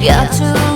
You're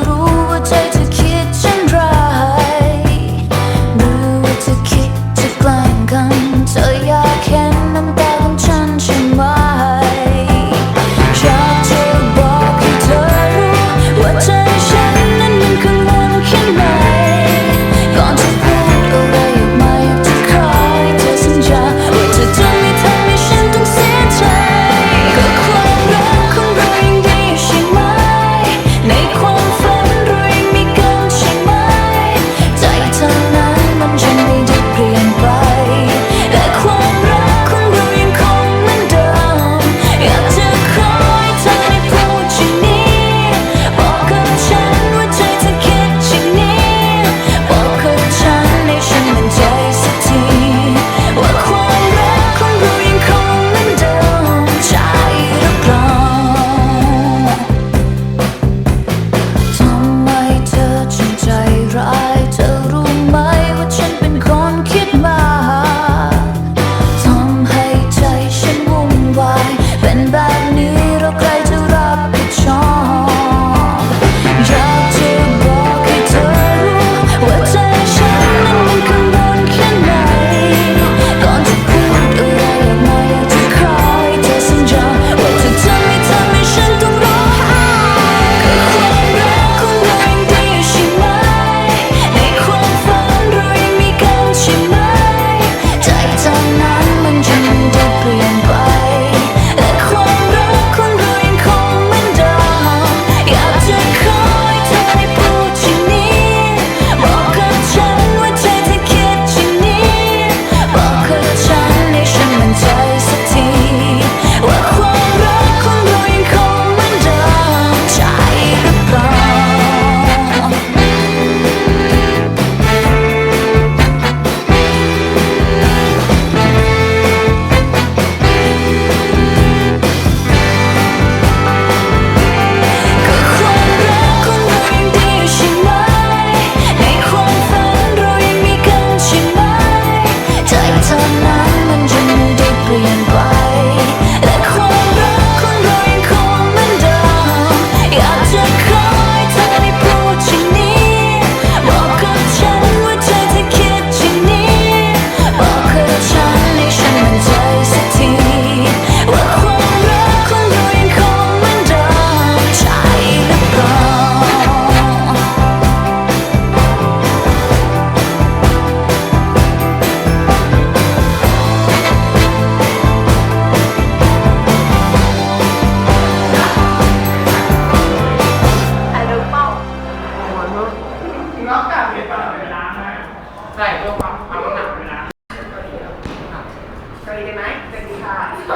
ก็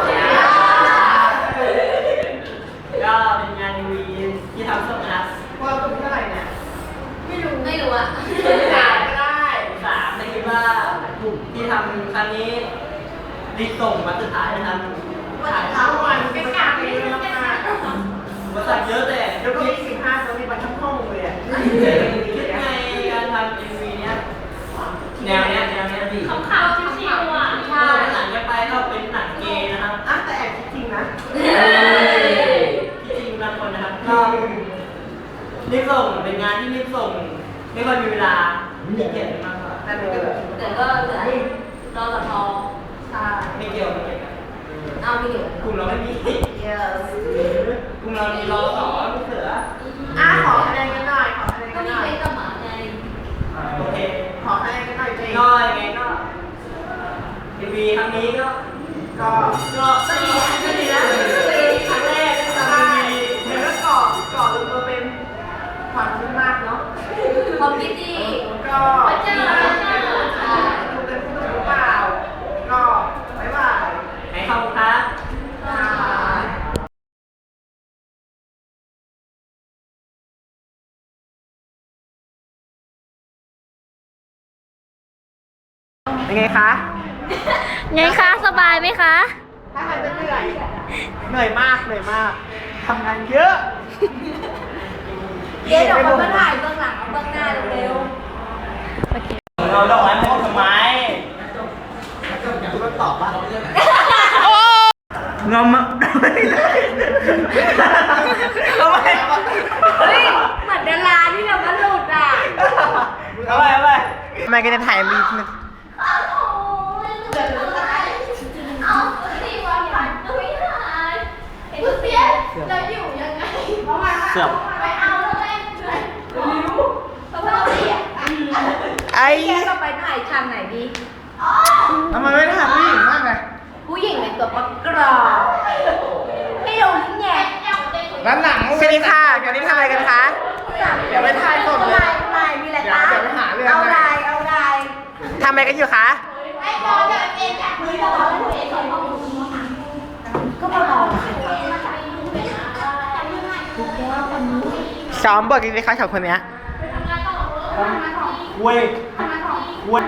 เป็นงานทีวีที่ทำสดนะครับว่าตุ้มเท่าไหร่เนี่ยไม่รู้ไม่รู้อะสามก็ได้สามไม่คิดว่าที่ทำครั้งนี้รีบส่งมาสุดท้ายนะครับถ่ายทั้งวันก็กลับเลยมากบริษัทเยอะแต่ๆแล้วก็มีสิบห้าตัวมีบันทั้งห้องเลยอะ จริงบางคนนะครับก็รีบส่งเป็นงานที่รีบส่ง ไม่ค่อยมีเวลามีเกียรติมากกว่าแต่มันก็แบบแต่ก็เหลือรอสทใช่ไม่เกี่ยวไม่เกี่ยวกันเอาไม่อยู่กลุ่มเราไม่มี yes กลุ่มเรามีรอสอลูกเสืออะขอคะแนนกันหน่อยขอคะแนน ก็ กันห มี น่อย เพชรกับหมาไง โอเค ขอคะแนนกันหน่อยจริง ก็ยังไงก็ทีวีครั้งนี้ก็ ก็ ก็ก็ดีก็ดีนะเป็นครั้งแรกที่ ใช่ ทำทีวี เดี๋ยวก็ก่อก่อลงมาเป็นความคิดมากเนาะ ความคิดดี ก็พระเจ้าพระเจ้าดูกันพูดหรือเปล่าก็บ๊ายบายให้ขอบคุณครับบ๊ายบายเป็นไงคะ ไงคะสบายไหมคะ ถ้าใครจะเหนื่อย เหนื่อยมาก เหนื่อยมาก ทำงานเยอะ เดี๋ยวเดี๋ยวคนมาถ่ายเบื้องหลังเอาเบื้องหน้าเร็ว เราดอกไม้มองทำไมตอบป่ะงอมอะทำไมเฮ้ยเหมือนดาราที่แบบว่าหลุดอะทำไมทำไมทำไมกันจะถ่ายมีเอาสี่วันผ่านก็ไม่ายไอ้ทุเรียนเราอยู่ยังไงเสือบ ไปเอาแล้วแม่งเลยรู้สภาพเสีย ไอ้แกก็ไปถ่ายชันไหนดีทำไมไม่ถ่ายผู้หญิงมากเลยผู้หญิงในตัวประกรอบไม่รู้นี่ไงร้านหนังสวัสดีค่ะเดี๋ยวนี้ทำอะไรกันคะเดี๋ยวไปถ่ายสดเลยทำไมมีอะไรคะเดี๋ยวไปหาเรื่องเอาไรเอาไรทำอะไรกันอยู่คะไอ้บอลเนี่ยเป็นจากมือเราก็เบาๆซ้อมบทกันไหมคะสองคนเนี้ย เว้ยเว้ย